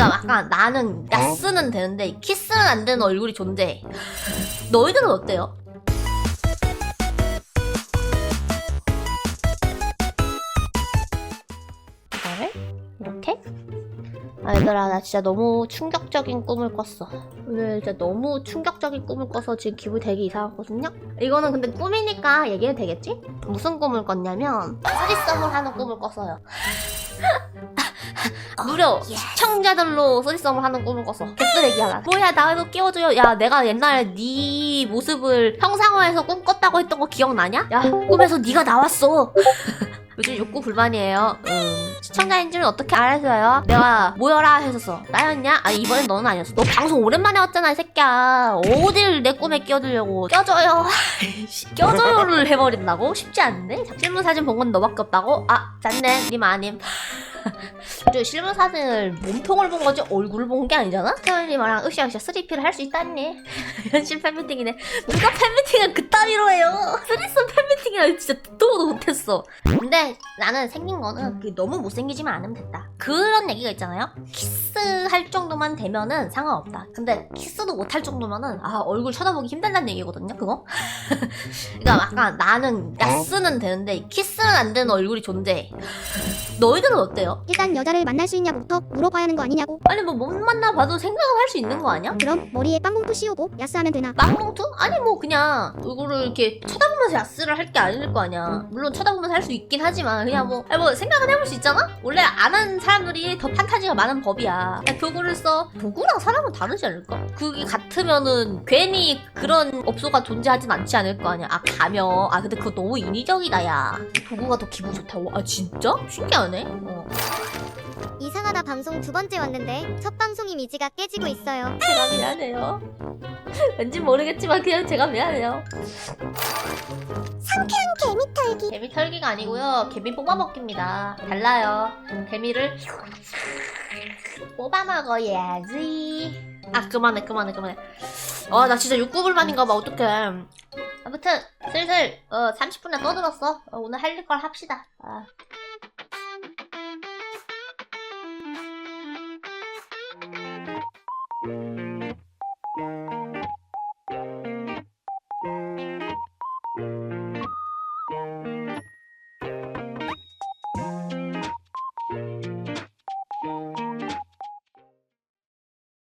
그러니까 약간 나는 야스는 되는데 키스는 안 되는 얼굴이 존재해. 너희들은 어때요? 이거를 이렇게? 아, 얘들아 나 진짜 너무 충격적인 꿈을 꿨어 오늘 진짜 너무 충격적인 꿈을 꿔서 지금 기분이 되게 이상하거든요 이거는 근데 꿈이니까 얘기해도 되겠지? 무슨 꿈을 꿨냐면 쓰리썸을 하는 꿈을 꿨어요 무려 시청자들로 쓰리썸을 하는 꿈을 꿨어. 개쓰레기 하나 뭐야 나도 끼워줘요. 야 내가 옛날에 네 모습을 형상화해서 꿈 꿨다고 했던 거 기억나냐? 야 꿈에서 네가 나왔어 요즘 욕구 불만이에요. 음. 시청자인 줄은 어떻게 알았어요? 내가 모여라 했었어. 나였냐? 아니 이번엔 너는 아니었어. 너 방송 오랜만에 왔잖아 이 새끼야. 어딜 내 꿈에 끼어들려고. 껴줘요. 씨, 껴줘요를 해버린다고? 쉽지 않네. 실물 사진 본 건 너밖에 없다고? 아 짠네. 님 아님. 저 실물 사진을 몸통을 본 거지 얼굴을 본 게 아니잖아? 태연님랑 으쌰으쌰 3P를 할 수 있다니 현실 팬미팅이네 누가 팬미팅을 그따위로 해요 쓰리썸 팬미팅 이라 진짜 듣도 못했어. 근데 나는 생긴 거는 그 너무 못생기지만 않으면 됐다. 그런 얘기가 있잖아요. 키스할 정도만 되면은 상관없다. 근데 키스도 못할 정도면은 아 얼굴 쳐다보기 힘들다는 얘기거든요 그거? 그러니까 약간 나는 야스는 되는데 키스는 안 되는 얼굴이 존재해 너희들은 어때요? 일단 여자를 만날 수 있냐부터 물어봐야 하는 거 아니냐고. 아니 뭐 못 만나봐도 생각은 할 수 있는 거 아니야? 그럼 머리에 빵봉투 씌우고 야스하면 되나? 빵봉투? 아니 뭐 그냥 얼굴을 이렇게 쳐다보면서 야스를 할 게 아닐 거 아니야 물론 쳐다보면서 할 수 있긴 하지만 그냥 뭐, 아니 뭐 생각은 해볼 수 있잖아? 원래 안 하는 사람들이 더 판타지가 많은 법이야 야, 도구를 써 도구랑 사람은 다르지 않을까? 그게 같으면은 괜히 그런 업소가 존재하진 않지 않을 거 아니야 아 가면 아 근데 그거 너무 인위적이다 야 도구가 더 기분 좋다고? 아 진짜? 신기하네 어. 이상하다 방송 두 번째 왔는데 첫 방송 이미지가 깨지고 있어요. 제가 미안해요 왠지 모르겠지만 그냥 제가 미안해요 상쾌한 개미 털기. 개미 털기가 아니고요. 개미 뽑아먹기입니다. 달라요. 개미를 뽑아먹어야지. 아 그만해 그만해 그만해. 아 나 진짜 육구불만인가 봐 어떡해. 아무튼 슬슬 어 30분이나 떠들었어. 어, 오늘 할 걸 합시다. 아.